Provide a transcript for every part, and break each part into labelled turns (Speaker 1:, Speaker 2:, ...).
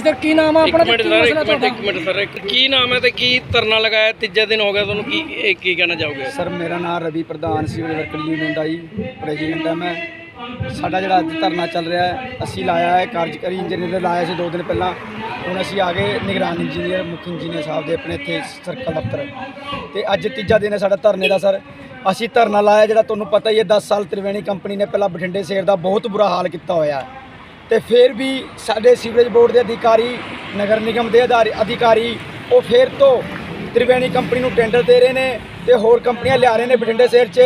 Speaker 1: ਹਾਂਜੀ ਸਰ ਕੀ ਨਾਮ ਆ ਆਪਣਾ ਤੇ
Speaker 2: ਮਿੰਟ
Speaker 1: ਕੀ
Speaker 2: ਸਰ
Speaker 1: ਮਸਲਾ
Speaker 2: ਇੱਕ ਮਿੰਟ
Speaker 1: ਤੁਹਾਡਾ?
Speaker 2: ਇੱਕ ਮਿੰਟ ਸਰ ਇੱਕ ਕੀ ਨਾਮ ਹੈ ਤੇ ਕੀ ਧਰਨਾ ਲਗਾਇਆ ਤੀਜਾ ਦਿਨ ਹੋ ਗਿਆ ਤੁਹਾਨੂੰ ਕੀ ਇਹ ਕੀ ਕਹਿਣਾ ਚਾਹੋਗੇ?
Speaker 3: ਸਰ ਮੇਰਾ ਨਾਮ ਰਵੀ ਪ੍ਰਧਾਨ ਸਿਵਲ ਵਰਕਰ ਯੂਨੀਅਨ ਦਾ ਜੀ ਪ੍ਰੈਜ਼ੀਡੈਂਟ ਹਾਂ ਮੈਂ। ਸਾਡਾ ਜਿਹੜਾ ਅੱਜ ਧਰਨਾ ਚੱਲ ਰਿਹਾ ਹੈ ਅਸੀਂ ਲਾਇਆ ਹੈ ਕਾਰਜਕਾਰੀ ਇੰਜੀਨੀਅਰ ਦੇ ਲਾਇਆ ਸੀ ਦੋ ਦਿਨ ਪਹਿਲਾਂ। ਹੁਣ ਅਸੀਂ ਆ ਗਏ ਨਿਗਰਾਨ ਇੰਜੀਨੀਅਰ ਮੁੱਖ ਇੰਜੀਨੀਅਰ ਸਾਹਿਬ ਦੇ ਆਪਣੇ ਇੱਥੇ ਸਰਕਲ ਦਫ਼ਤਰ। ਤੇ ਅੱਜ ਤੀਜਾ ਦਿਨ ਹੈ ਸਾਡਾ ਧਰਨੇ ਦਾ ਸਰ। ਅਸੀਂ ਧਰਨਾ ਲਾਇਆ ਜਿਹੜਾ ਤੁਹਾਨੂੰ ਪਤਾ ਹੀ ਹੈ 10 ਸਾਲ ਤ੍ਰਿਵੇਣੀ ਕੰਪਨੀ ਨੇ ਪਹਿਲਾਂ ਬਠਿੰਡੇ ਸ਼ਹਿਰ ਦਾ ਬਹੁਤ ਬੁਰਾ ਹਾਲ ਕੀਤਾ ਹੋਇਆ ਹੈ। ਤੇ ਫਿਰ ਵੀ ਸਾਡੇ ਸੀਵਰੇਜ ਬੋਰਡ ਦੇ ਅਧਿਕਾਰੀ, ਨਗਰ ਨਿਗਮ ਦੇ ਅਧਾਰੀ, ਅਧਿਕਾਰੀ, ਉਹ ਫਿਰ ਤੋਂ ਤ੍ਰਿਵੇਣੀ ਕੰਪਨੀ ਨੂੰ ਟੈਂਡਰ ਦੇ ਰਹੇ ਨੇ ਤੇ ਹੋਰ ਕੰਪਨੀਆਂ ਲਿਆ ਰਹੇ ਨੇ ਬਠਿੰਡੇ ਸ਼ਹਿਰ 'ਚ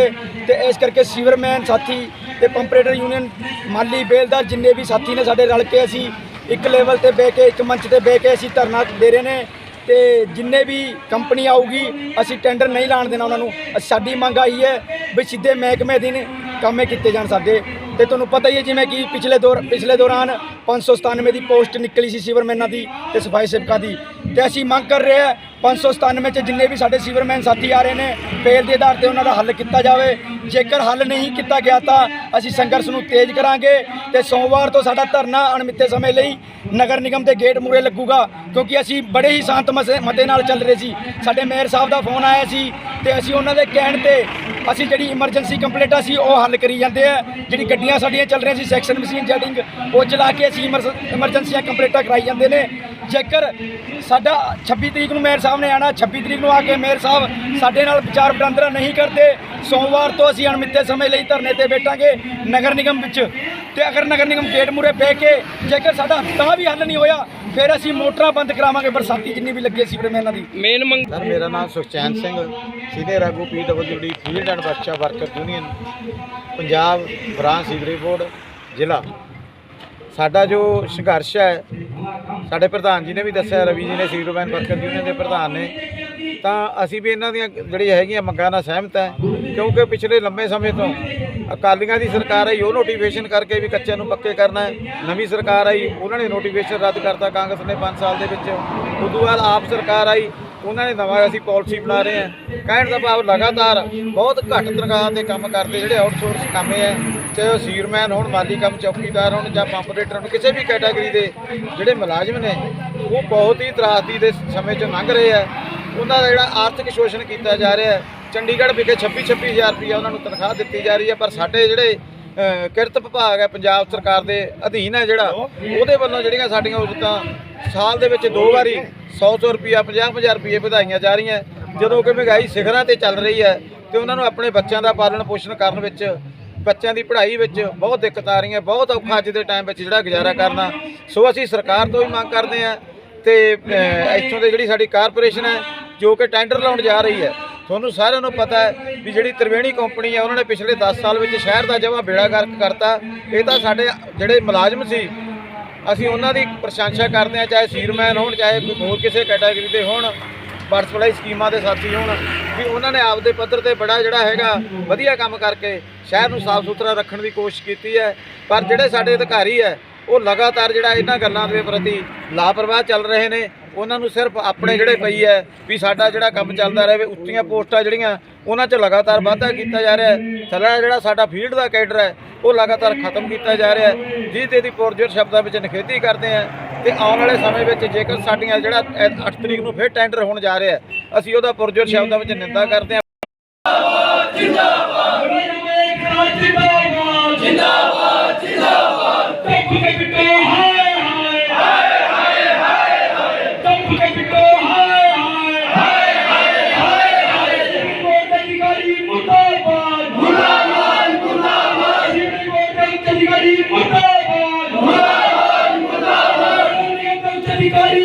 Speaker 3: ਤੇ ਇਸ ਕਰਕੇ ਸੀਵਰਮੈਨ ਸਾਥੀ ਤੇ ਪੰਪਰੇਟਰ ਯੂਨੀਅਨ ਮਾਲੀ ਬੇਲਦਾਰ ਜਿੰਨੇ ਵੀ ਸਾਥੀ ਨੇ ਸਾਡੇ ਰਲ ਕੇ ਅਸੀਂ ਇੱਕ ਲੈਵਲ ਤੇ ਬਹਿ ਕੇ, ਇੱਕ ਮੰਚ ਤੇ ਬਹਿ ਕੇ ਅਸੀਂ ਧਰਨਾ ਦੇ ਰਹੇ ਨੇ ਤੇ ਜਿੰਨੇ ਵੀ ਕੰਪਨੀ ਆਊਗੀ, ਅਸੀਂ ਟੈਂਡਰ ਨਹੀਂ ਲਾਣ ਦੇਣਾ ਉਹਨਾਂ ਨੂੰ। ਸਾਡੀ ਮੰਗ ਆਈ ਹੈ ਵੀ ਸਿੱਧੇ ਮਹਿਕਮੇ ਦਿਨ ਕੰਮੇ ਕੀਤੇ ਜਾਣ ਸਾਡੇ। ਤੇ ਤੁਹਾਨੂੰ ਪਤਾ ਹੀ ਹੈ ਜਿਵੇਂ ਕਿ ਪਿਛਲੇ ਦੌਰ ਪਿਛਲੇ ਦੌਰਾਨ 597 ਦੀ ਪੋਸਟ ਨਿਕਲੀ ਸੀ ਸੀਵਰਮੈਨਾਂ ਦੀ ਤੇ ਸਫ਼ਾਈ ਸੇਵਕਾਂ ਦੀ। ਤੇ ਅਸੀਂ ਮੰਗ ਕਰ ਰਹੇ ਹਾਂ 597 ਚ ਜਿੰਨੇ ਵੀ ਸਾਡੇ ਸੀਵਰਮੈਨ ਸਾਥੀ ਆ ਰਹੇ ਨੇ ਪੇਲ ਦੇ ਆਧਾਰ ਤੇ ਉਹਨਾਂ ਦਾ ਹੱਲ ਕੀਤਾ ਜਾਵੇ। ਜੇਕਰ ਹੱਲ ਨਹੀਂ ਕੀਤਾ ਗਿਆ ਤਾਂ ਅਸੀਂ ਸੰਘਰਸ਼ ਨੂੰ ਤੇਜ਼ ਕਰਾਂਗੇ ਤੇ ਸੋਮਵਾਰ ਤੋਂ ਸਾਡਾ ਧਰਨਾ ਅਣਮਿੱਥੇ ਸਮੇਂ ਲਈ ਨਗਰ ਨਿਗਮ ਦੇ ਗੇਟ ਮੂਰੇ ਲੱਗੂਗਾ, ਕਿਉਂਕਿ ਅਸੀਂ ਬੜੇ ਹੀ ਸ਼ਾਂਤ ਮਸੇ- ਮਤੇ ਨਾਲ ਚੱਲ ਰਹੇ ਸੀ। ਸਾਡੇ ਮੇਅਰ ਸਾਹਿਬ ਦਾ ਫੋਨ ਆਇਆ ਸੀ ਤੇ ਅਸੀਂ ਉਹਨਾਂ ਦੇ ਕਹਿਣ ਤੇ ਅਸੀਂ ਜਿਹੜੀ ਇਮਰਜੈਂਸੀ ਕੰਪਲੇਂਟਾਂ ਸੀ ਉਹ ਹੱਲ ਕਰੀ ਜਾਂਦੇ ਆ। ਜਿਹੜੀ ਗੱਡੀਆਂ ਸਾਡੀਆਂ ਚੱਲ ਰਹੀਆਂ ਸੀ ਸੈਕਸ਼ਨ ਮਸ਼ੀਨ ਜੈਟਿੰਗ ਉਹ ਚਲਾ ਕੇ ਅਸੀਂ ਇਮਰਜੈਂਸੀਆਂ ਕੰਪਲੇਂਟਾਂ ਕਰਾਈ ਜਾਂਦੇ ਨੇ। ਜੇਕਰ ਸਾਡਾ 26 ਤਰੀਕ ਨੂੰ ਮੇਅਰ ਸਾਹਿਬ ਨੇ ਆਣਾ 26 ਤਰੀਕ ਨੂੰ ਆ ਕੇ ਮੇਅਰ ਸਾਹਿਬ ਸਾਡੇ ਨਾਲ ਵਿਚਾਰ ਵਟਾਂਦਰਾ ਨਹੀਂ ਕਰਦੇ, ਸੋਮਵਾਰ ਤੋਂ ਅਸੀਂ ਅਣਮਿੱਥੇ ਸਮੇਂ ਲਈ ਧਰਨੇ ਤੇ ਬੈਠਾਂਗੇ ਨਗਰ ਨਿਗਮ ਵਿੱਚ। ਤੇ ਅਗਰ ਨਗਰ ਨਿਗਮ ਗੇਟ ਮੂਰੇ ਬਹਿ ਕੇ ਜੇਕਰ ਸਾਡਾ ਤਾਂ ਵੀ ਹੱਲ ਨਹੀਂ ਹੋਇਆ ਫਿਰ ਅਸੀਂ ਮੋਟਰਾਂ ਬੰਦ ਕਰਾਵਾਂਗੇ ਬਰਸਾਤੀ ਜਿੰਨੀ ਵੀ ਲੱਗੇ ਸੀ ਇਹਨਾਂ ਦੀ।
Speaker 2: ਮੇਨ ਮੰਗ
Speaker 4: ਸਰ ਮੇਰਾ ਨਾਮ ਸੁਖਚੈਨ ਸਿੰਘ ਸੀਨੀਅਰ ਆਗੂ PWD field and workshop worker union Punjab branch sewerage board ਜ਼ਿਲ੍ਹਾ। ਸਾਡਾ ਜੋ ਸੰਘਰਸ਼ ਹੈ ਸਾਡੇ ਪ੍ਰਧਾਨ ਜੀ ਨੇ ਵੀ ਦੱਸਿਆ ਰਵੀ ਜੀ ਨੇ ਸੀਵਰਮੈਨ ਵਰਕਰ ਯੂਨੀਅਨ ਦੇ ਪ੍ਰਧਾਨ ਨੇ ਤਾਂ ਅਸੀਂ ਵੀ ਇਹਨਾਂ ਦੀਆਂ ਜਿਹੜੀਆਂ ਹੈਗੀਆਂ ਮੰਗਾਂ ਨਾਲ ਸਹਿਮਤ ਹੈ ਕਿਉਂਕਿ ਪਿਛਲੇ ਲੰਬੇ ਸਮੇਂ ਤੋਂ ਅਕਾਲੀਆਂ ਦੀ ਸਰਕਾਰ ਆਈ, ਉਹ ਨੋਟੀਫਿਕੇਸ਼ਨ ਕਰਕੇ ਵੀ ਕੱਚਿਆਂ ਨੂੰ ਪੱਕੇ ਕਰਨਾ ਹੈ। ਨਵੀਂ ਸਰਕਾਰ ਆਈ, ਉਹਨਾਂ ਨੇ ਨੋਟੀਫਿਕੇਸ਼ਨ ਰੱਦ ਕਰਤਾ ਕਾਂਗਰਸ ਨੇ 5 ਸਾਲ ਦੇ ਵਿੱਚ। ਉਦੋਂ ਬਾਅਦ ਆਪ ਸਰਕਾਰ ਆਈ, ਉਹਨਾਂ ਨੇ ਨਵਾਂ ਅਸੀਂ ਪਾਲਿਸੀ ਬਣਾ ਰਹੇ ਹਾਂ। ਕਹਿਣ ਦਾ ਭਾਵ ਲਗਾਤਾਰ ਬਹੁਤ ਘੱਟ ਤਨਖਾਹ ਤੇ ਕੰਮ ਕਰਦੇ ਜਿਹੜੇ ਆਊਟਸੋਰਸ ਕਾਮੇ ਹੈ, ਚਾਹੇ ਉਹ ਸੀਰਮੈਨ ਹੋਣ, ਮਾਲੀ ਕੰਮ ਚੌਕੀਦਾਰ ਹੋਣ ਜਾਂ ਪੰਪ ਰੇਟਰ ਹੋਣ, ਕਿਸੇ ਵੀ ਕੈਟਾਗਰੀ ਦੇ ਜਿਹੜੇ ਮੁਲਾਜ਼ਮ ਨੇ, ਉਹ ਬਹੁਤ ਹੀ ਤਰਾਸਦੀ ਦੇ ਸਮੇਂ 'ਚ ਲੰਘ ਰਹੇ ਆ ਉਹਨਾਂ ਦਾ ਜਿਹੜਾ ਆਰਥਿਕ ਸ਼ੋਸ਼ਣ ਕੀਤਾ ਜਾ ਰਿਹਾ ਹੈ ਚੰਡੀਗੜ੍ਹ ਵਿਖੇ 26 26000 ਰੁਪਈਆ ਉਹਨਾਂ ਨੂੰ ਤਨਖਾਹ ਦਿੱਤੀ ਜਾ ਰਹੀ ਹੈ, ਪਰ ਸਾਡੇ ਜਿਹੜੇ ਕਿਰਤ ਵਿਭਾਗ ਹੈ, ਪੰਜਾਬ ਸਰਕਾਰ ਦੇ ਅਧੀਨ ਹੈ ਜਿਹੜਾ, ਉਹਦੇ ਵੱਲੋਂ ਜਿਹੜੀਆਂ ਸਾਡੀਆਂ ਉਜਤਾਂ ਸਾਲ ਦੇ ਵਿੱਚ ਦੋ ਵਾਰੀ 100 100 ਰੁਪਈਆ 50 50 ਰੁਪਏ ਵਧਾਈਆਂ ਜਾ ਰਹੀਆਂ। ਜਦੋਂ ਕਿ ਮਹਿੰਗਾਈ ਸਿਖਰਾਂ ਤੇ ਚੱਲ ਰਹੀ ਹੈ ਤੇ ਉਹਨਾਂ ਨੂੰ ਆਪਣੇ ਬੱਚਿਆਂ ਦਾ ਪਾਲਣ ਪੋਸ਼ਣ ਕਰਨ ਵਿੱਚ, ਬੱਚਿਆਂ ਦੀ ਪੜ੍ਹਾਈ ਵਿੱਚ ਬਹੁਤ ਦਿੱਕਤ ਆ ਰਹੀ ਹੈ ਬਹੁਤ ਔਖਾ ਅੱਜ ਦੇ ਟਾਈਮ ਵਿੱਚ ਜਿਹੜਾ ਗੁਜ਼ਾਰਾ ਕਰਨਾ। ਸੋ ਅਸੀਂ ਸਰਕਾਰ ਤੋਂ ਵੀ ਮੰਗ ਕਰਦੇ ਹਾਂ ਤੇ ਇੱਥੋਂ ਦੇ ਜਿਹੜੀ ਸਾਡੀ ਕਾਰਪੋਰੇਸ਼ਨ ਹੈ, ਜੋ ਕਿ ਟੈਂਡਰ ਲਾਉਣ ਜਾ ਰਹੀ ਹੈ ਤੁਹਾਨੂੰ ਸਾਰਿਆਂ ਨੂੰ ਪਤਾ ਹੈ ਵੀ ਜਿਹੜੀ ਤ੍ਰਿਵੇਣੀ ਕੰਪਨੀ ਹੈ, ਉਹਨਾਂ ਨੇ ਪਿਛਲੇ 10 ਸਾਲ ਵਿੱਚ ਸ਼ਹਿਰ ਦਾ ਜਮਾ ਬੇੜਾ ਗਰਕ ਕਰਤਾ। ਇਹ ਤਾਂ ਸਾਡੇ ਜਿਹੜੇ ਮੁਲਾਜ਼ਮ ਸੀ, ਅਸੀਂ ਉਹਨਾਂ ਦੀ ਪ੍ਰਸ਼ੰਸਾ ਕਰਦੇ ਹਾਂ, ਚਾਹੇ ਸੀਰਮੈਨ ਹੋਣ, ਚਾਹੇ ਕੋਈ ਹੋਰ ਕਿਸੇ ਕੈਟਾਗਰੀ ਦੇ ਹੋਣ ਵਾਟਰ ਸਪਲਾਈ ਸਕੀਮਾਂ ਦੇ ਸਾਥੀ ਹੋਣ, ਵੀ ਉਹਨਾਂ ਨੇ ਆਪਦੇ ਪੱਧਰ ਤੇ ਬੜਾ ਜਿਹੜਾ ਹੈਗਾ, ਵਧੀਆ ਕੰਮ ਕਰਕੇ ਸ਼ਹਿਰ ਨੂੰ ਸਾਫ਼ ਸੁਥਰਾ ਰੱਖਣ ਦੀ ਕੋਸ਼ਿਸ਼ ਕੀਤੀ ਹੈ। ਪਰ ਜਿਹੜੇ ਸਾਡੇ ਅਧਿਕਾਰੀ ਹੈ, ਉਹ ਲਗਾਤਾਰ ਜਿਹੜਾ ਇਹਨਾਂ ਗੱਲਾਂ ਦੇ ਪ੍ਰਤੀ ਲਾਪਰਵਾਹ ਚੱਲ ਰਹੇ ਨੇ ਉਹਨਾਂ ਨੂੰ ਸਿਰਫ ਆਪਣੇ ਜਿਹੜੇ ਪਈ ਹੈ ਵੀ ਸਾਡਾ ਜਿਹੜਾ ਕੰਮ ਚੱਲਦਾ ਰਹੇ, ਉੱਚੀਆਂ ਪੋਸਟਾਂ ਜਿਹੜੀਆਂ, ਉਹਨਾਂ 'ਚ ਲਗਾਤਾਰ ਵਾਧਾ ਕੀਤਾ ਜਾ ਰਿਹਾ ਹੈ। ਥੱਲੇ ਜਿਹੜਾ ਸਾਡਾ ਫੀਲਡ ਦਾ ਕੈਡਰ ਹੈ, ਉਹ ਲਗਾਤਾਰ ਖਤਮ ਕੀਤਾ ਜਾ ਰਿਹਾ ਹੈ। ਜਿਸ ਦੇ ਦੀ ਪੁਰਜੋਰ ਸ਼ਬਦਾਂ ਵਿੱਚ ਨਿਖੇਧੀ ਕਰਦੇ ਆ ਤੇ ਆਉਣ ਵਾਲੇ ਸਮੇਂ ਵਿੱਚ ਜੇਕਰ ਸਾਡੀਆਂ ਜਿਹੜਾ 8 ਤਰੀਕ ਨੂੰ ਫਿਰ ਟੈਂਡਰ ਹੋਣ ਜਾ ਰਿਹਾ ਅਸੀਂ ਉਹਦਾ ਪੁਰਜੋਰ ਸ਼ਬਦਾਂ ਵਿੱਚ ਨਿੰਦਾ ਕਰਦੇ ਹਾਂ।
Speaker 5: ਜਿੰਦਾਬਾਦ। people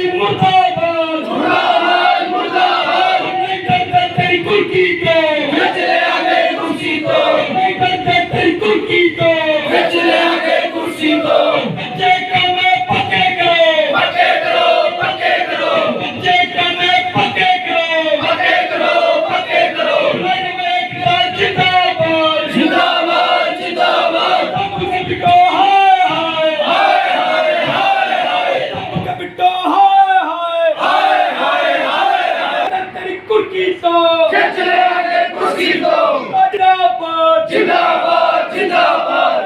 Speaker 5: Viva!